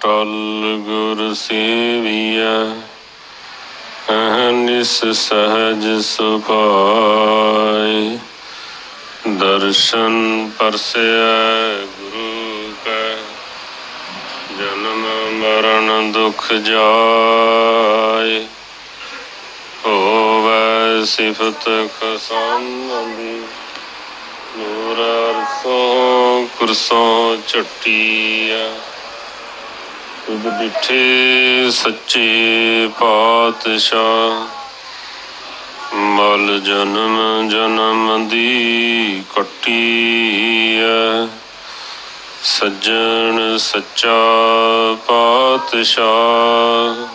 ਟਲ ਗੁਰ ਸੇਵੀਐ ਅਹਨਿਸ ਸਹਜ ਸੁਭਾਈ ਦਰਸ਼ਨ ਪਰਸੈ ਗੁਰੂ ਕੈ, ਜਨਮ ਮਰਨ ਦੁਖ ਜਾਏ। ਹੋਵੈ ਸਿਫਤ ਖਸਾਨੰਦੀ ਨੂਰ ਅਰਸੋਂ ਕੁਰਸੋਂ ਛਟੀਆ ਤੁਧ ਡਿਠੇ ਸੱਚੇ ਪਾਤਸ਼ਾਹ। ਮਲ ਜਨਮ ਜਨਮ ਦੀ ਕੱਟੀਐ ਸੱਜਣ ਸੱਚਾ ਪਾਤਸ਼ਾਹ।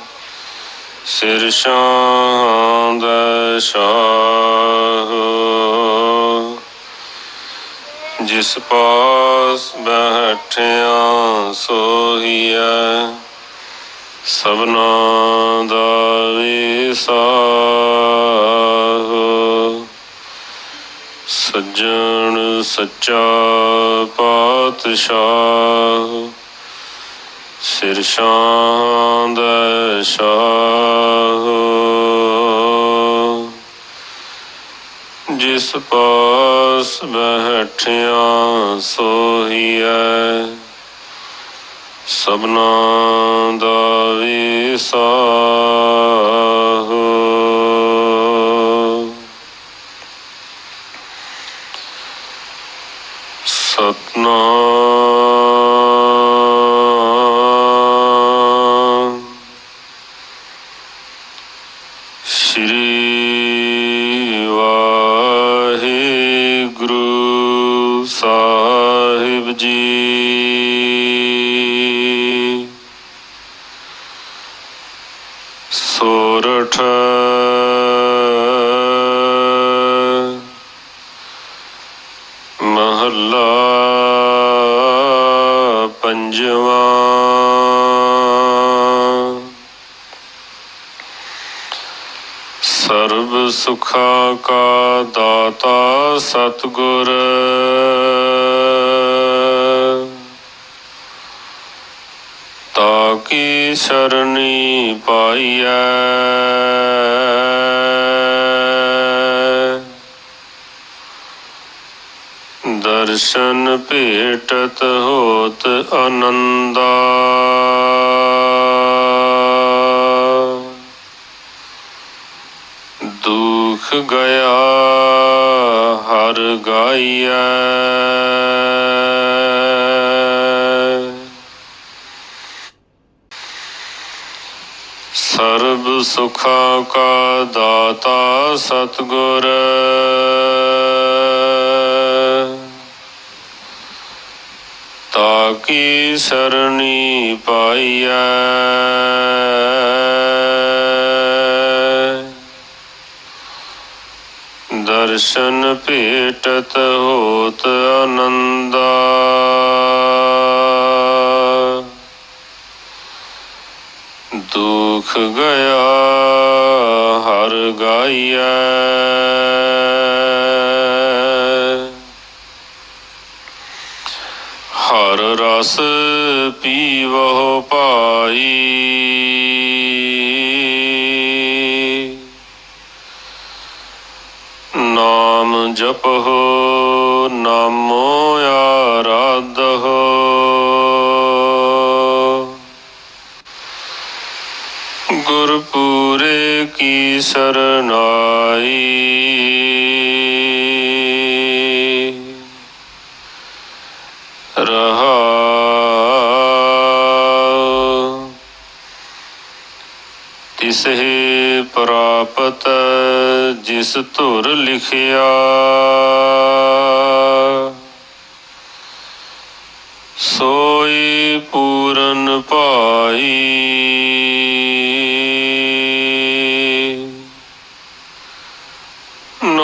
ਸਿਰ ਸ਼ਾਂ ਦਾ ਸ਼ਾਹ। ਜਿਸ ਪਾਸ ਬੈਠਿਆ ਸੋਹੀਐ ਸਭਨਾ ਦਾ ਵਿਸਾਹ ਸੱਜਣ ਸੱਚਾ ਪਾਤਸ਼ਾਹ ਸਿਰ ਸ਼ਾਂ ਦਾ ਸ਼ਾਹ। ਜਿਸ ਪਾਸ ਬੈਠਿਆ ਸੋਹੀਐ। ਸਭਨਾ ਦਾ ਵਿਸਾਹ ਸਤਨਾਮ। ਸ਼੍ਰੀ ਸੋਰਠ ਮਹੱਲਾ ਪੰਜਵਾਂ ਸਰਬ ਸੁਖਾ ਕਾ ਦਾਤਾ ਸਤਗੁਰ ਤਾ ਕੀ ਸਰਣੀ ਪਾਈਐ। ਦਰਸ਼ਨ ਭੇਟਤ ਹੋਤ ਆਨੰਦਾ ਦੁਖ ਗਿਆ ਹਰ ਗਾਈਐ। ਸਰਬ ਸੁਖਾ ਕਾ ਦਾਤਾ ਸਤਗੁਰ। ਤਾ ਕੀ ਸਰਣੀ ਪਾਈਐ। ਦਰਸ਼ਨ ਭੇਟਤ ਹੋਤ ਆਨੰਦਾ ਦੁਖ ਗਿਆ ਹਰ ਗਾਈਐ। ਹਰ ਰਸ ਪੀਵੋ ਪਾਈ ਨਾਮ ਜਪੋ ਨਾਮੋ ਆਰਾਧੋ ਗੁਰਪੂਰੇ ਕੀ ਸਰਨਾਈ। ਰਹਾ। ਤਿਸਹਿ ਪ੍ਰਾਪਤ ਜਿਸ ਧੁਰ ਲਿਖਿਆ। ਸੋਈ ਪੂਰਨ ਪਾਈ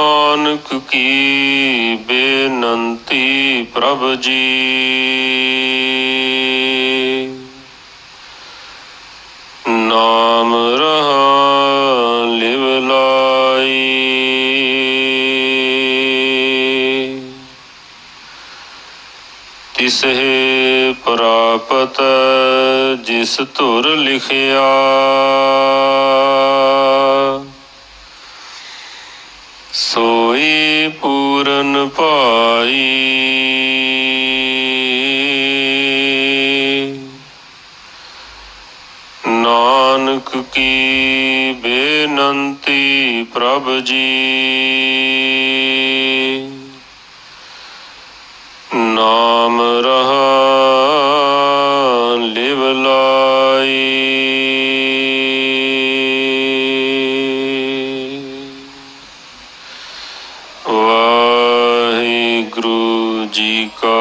ਨਾਨਕ ਕੀ ਬੇਨੰਤੀ ਪ੍ਰਭ ਜੀ। ਨਾਮ ਰਹਾ ਲਿਵ ਲਾਈ। ਤਿਸਹਿ ਪ੍ਰਾਪਤ ਜਿਸ ਧੁਰ ਲਿਖਿਆ। ਸੋਈ ਪੂਰਨ ਪਾਈ ਨਾਨਕ ਕੀ ਬੇਨੰਤੀ ਪ੍ਰਭ ਜੀ। ਨਾਮ ਰਹਾ ਲਿਵ ਲਾਈ।